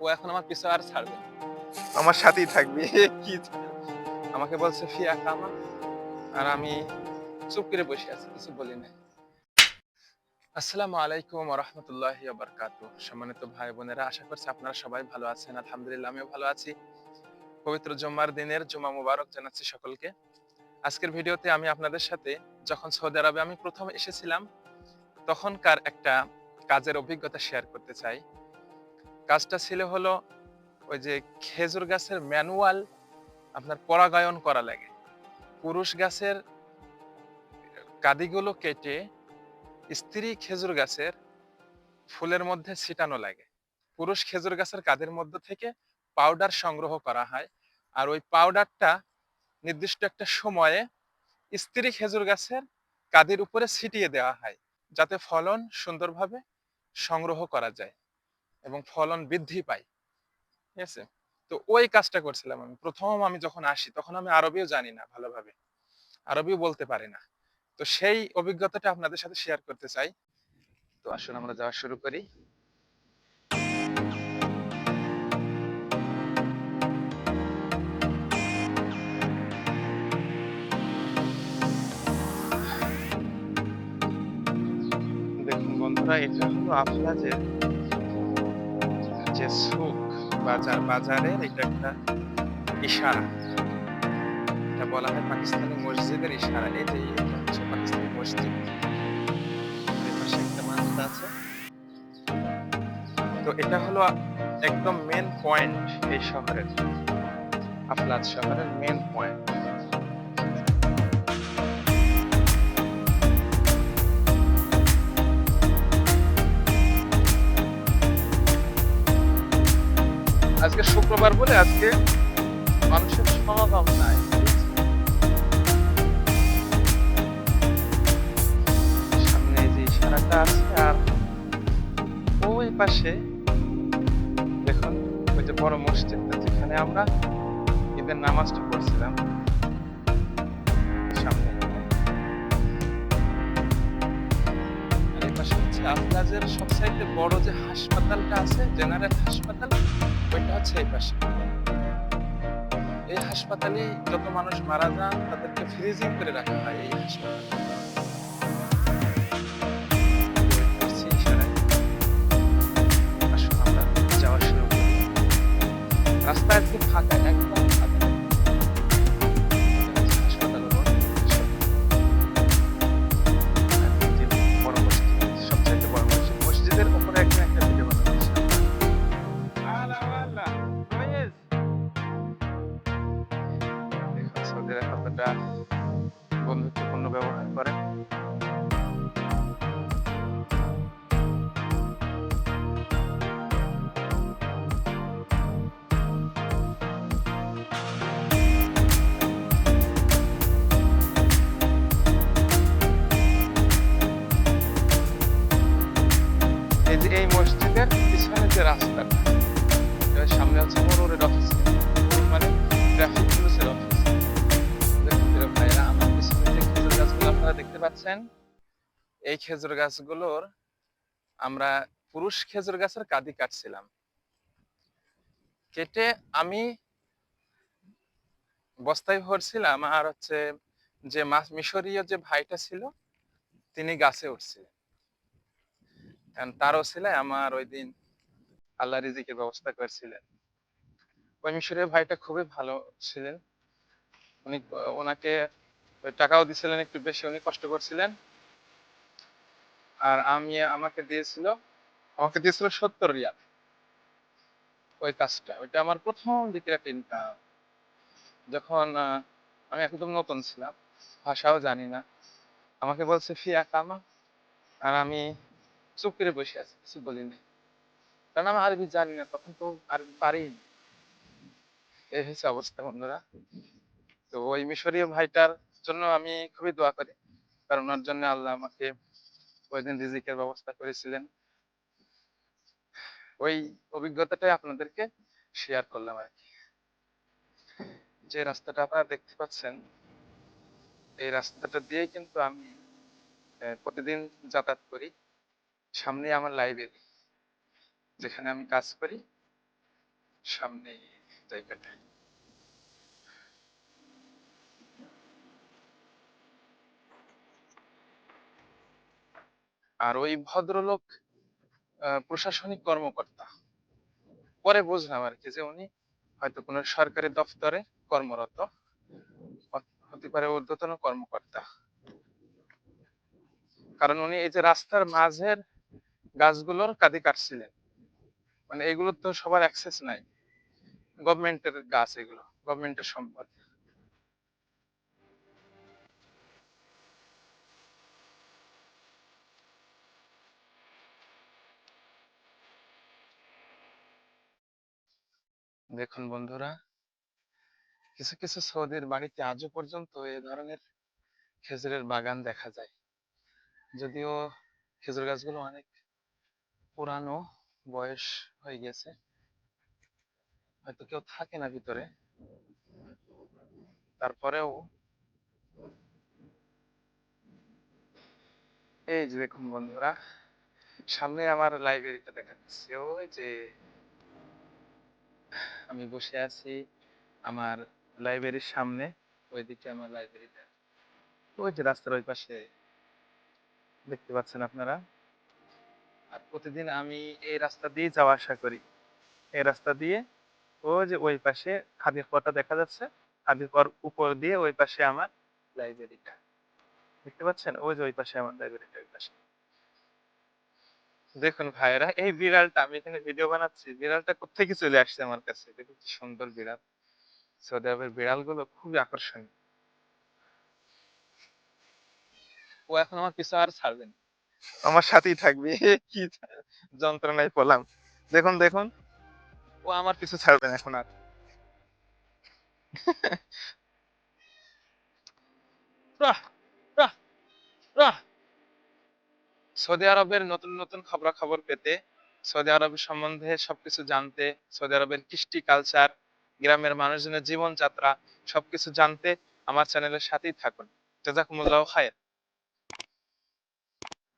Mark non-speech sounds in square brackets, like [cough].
ও এখন আমার পিছু আর ছাড়বে না। আমার সাথেই থাকবে। [laughs] কি আমাকে বলছে ফিয়া কামা আর আমি চুপ করে বসে আছি কিছু বলি নাই। আসসালামু আলাইকুম রহমতুল্লাহ বারকাত সম্মানিত ভাই বোনেরা আশা করছি আপনারা সবাই ভালো আছেন। আলহামদুলিল্লাহ আমিও ভালো আছি। পবিত্র জুম্মার দিনের জুমা মুবারক জানাচ্ছি সকলকে। আজকের ভিডিওতে আমি আপনাদের সাথে যখন সৌদি আরবে আমি প্রথম এসেছিলাম তখনকার একটা কাজের অভিজ্ঞতা শেয়ার করতে চাই। কাজটা ছিল হলো ওই যে খেজুর গাছের ম্যানুয়াল আপনার পরাগায়ন করা লাগে। পুরুষ গাছের কাদিগুলো কেটে স্ত্রী খেজুর গাছের ফুলের মধ্যে ছিটানো লাগে। পুরুষ খেজুর গাছের কাদের মধ্য থেকে পাউডার সংগ্রহ করা হয় আর ওই পাউডারটা নির্দিষ্ট একটা সময়ে স্ত্রী খেজুর গাছের কাদের উপরে ছিটিয়ে দেওয়া হয় যাতে ফলন সুন্দরভাবে সংগ্রহ করা যায়। এবং ফলন বৃদ্ধি পায়। ঠিক আছে? তো ওই কাজটা করছিলাম আমি। প্রথম আমি যখন আসি, তখন আমি আরবিও জানি না ভালোভাবে। আরবিও বলতে পারি না। তো সেই অভিজ্ঞতাটা আপনাদের সাথে শেয়ার করতে চাই। তো আসুন, আমরা যাওয়া শুরু করি। দেখুন বন্ধুরা, এটা হলো আফলাজের যে সুক বাজার, বাজারের এটা একটা ইশারা। এটা বলা হয় পাকিস্তানি মসজিদের ইশারা। এই যে এটা হচ্ছে পাকিস্তানি মসজিদ। আছে। তো এটা হলো একদম মেন পয়েন্ট এই শহরের আফলাজ শহরের মেন পয়েন্ট শুক্রবার বলে আজকে মানুষের সমাগম নাই। সামনে যে ইশারাটা আছে আর ওই পাশে দেখুন, ওই যে বড় মসজিদটা যেখানে আমরা ঈদের নামাজটা পড়ছিলাম। সামনে আর সবচাইতে বড় যে হাসপাতালটা আছে, জেনারেল হাসপাতাল ওইটা হচ্ছে এই পাশে এই হাসপাতালে যত মানুষ মারা যান, তাদেরকে ফ্রিজিং করে রাখা হয় এই হাসপাতালে। রাস্তা একটু ফাঁকা, একদম সৌদিরা বন্ধুত্বপূর্ণ ব্যবহার করে। এই মসজিদের পিছনে যে রাস্তাটা দেখতে এই খেজুর গাছগুলোর আমরা পুরুষ খেজুর গাছের কাদি কাটছিলাম। কেটে আমি বস্তায় ভরছিলাম আর হচ্ছে যে মিশরীয় যে ভাইটা ছিল, তিনি গাছে উঠছিলেন কারণ তার ওসিলায় আমার ওই দিন আল্লাহ রিজিকের ব্যবস্থা করেছিলেন। ওই মিশরীয় ভাইটা খুবই ভালো ছিলেন। উনি ওনাকে ওই টাকাও দিছিলেন, একটু বেশি উনি কষ্ট করছিলেন। আর আমি, আমাকে দিয়েছিল আমাকে দিয়েছিল সত্তর রিয়াল। ওই কাজটা, ওইটা আমার প্রথম দিকের একটা ইনকাম যখন আমি একদম নতুন ছিলাম, ভাষাও জানি না। আমাকে বলছে, ফিয়া, কামা। আর আমি চুপ করে বসে আছি, কিছু বলিনি কারণ আমি আরবি জানি না, তখন তো আরবি পারিনি এই হয়েছে অবস্থা, বন্ধুরা। তো ওই মিশরীয় ভাইটার জন্য আমি খুবই দোয়া করি। কারণ ওনার জন্য আল্লাহ আমাকে ওই দিন রিজিকের ব্যবস্থা করেছিলেন। ওই অভিজ্ঞতাটাই আপনাদেরকে শেয়ার করলাম আর কি। যে রাস্তাটা আপনারা দেখতে পাচ্ছেন, এই রাস্তাটা দিয়ে কিন্তু আমি প্রতিদিন যাতায়াত করি। সামনে আমার লাইব্রেরি যেখানে আমি কাজ করি। সামনে জায়গাটা আর ওই ভদ্রলোক প্রশাসনিক কর্মকর্তা। পরে বুঝলাম আর কি যে উনি হয়তো কোনো সরকারি দপ্তরে কর্মরত। হতে পারে ঊর্ধ্বতন কর্মকর্তা। কারণ উনি এই যে রাস্তার মাঝের গাছগুলোর কাঁদি কাটছিলেন মানে এগুলো তো সবার অ্যাক্সেস নাই। গভর্নমেন্টের গাছ এগুলো গভর্নমেন্টের সম্পদ। দেখুন বন্ধুরা, কিছু কিছু সৌদির বাড়িতে আজও পর্যন্ত এ ধরনের খেজুরের বাগান দেখা যায়। যদিও খেজুর গাছগুলো অনেক পুরানো বয়স হয়ে গেছে, হয়তো কেউ থাকে না ভিতরে। তারপরেও এই যে দেখুন বন্ধুরা, সামনে আমার লাইব্রেরিটা দেখা যাচ্ছে ওই যে আমি বসে আছি আমার লাইব্রেরির সামনে, ওইদিকে আমার লাইব্রেরিটা। ওই যে রাস্তার ওই পাশে। দেখতে পাচ্ছেন আপনারা? আর প্রতিদিন আমি এই রাস্তা দিয়ে যাওয়া আসা করি। এই রাস্তা দিয়ে ওই যে ওই পাশে খাদির পথটা দেখা যাচ্ছে, খাদির পর উপর দিয়ে ওই পাশে আমার লাইব্রেরিটা। দেখতে পাচ্ছেন? ওই যে ওই পাশে আমার লাইব্রেরিটা, ওই পাশে। দেখুন ভাইয়েরা এই বিড়ালটা আমি এখানে ভিডিও বানাচ্ছি বিড়ালটা কোথেকে চলে আসছে আমার কাছে? দেখুন কি সুন্দর বিড়াল। সৌদি আরবের বিড়ালগুলো খুবই আকর্ষণীয়। ও এখন আমার পিছু আর ছাড়বে না। আমার সাথেই থাকবে কি যন্ত্রণায় পড়লাম। দেখুন দেখুন ও আমার পিছু ছাড়বে না এখন আর। [laughs] রাহ, রাহ, রাহ। সৌদি আরবের নতুন নতুন খবরাখবর পেতে সৌদি আরবের সম্বন্ধে সবকিছু জানতে, সৌদি আরবের কৃষ্টি কালচার গ্রামের মানুষজনের জীবনযাত্রা সবকিছু জানতে আমার চ্যানেলের সাথেই থাকুন। জাজাকুমুল্লাহ খায়ের।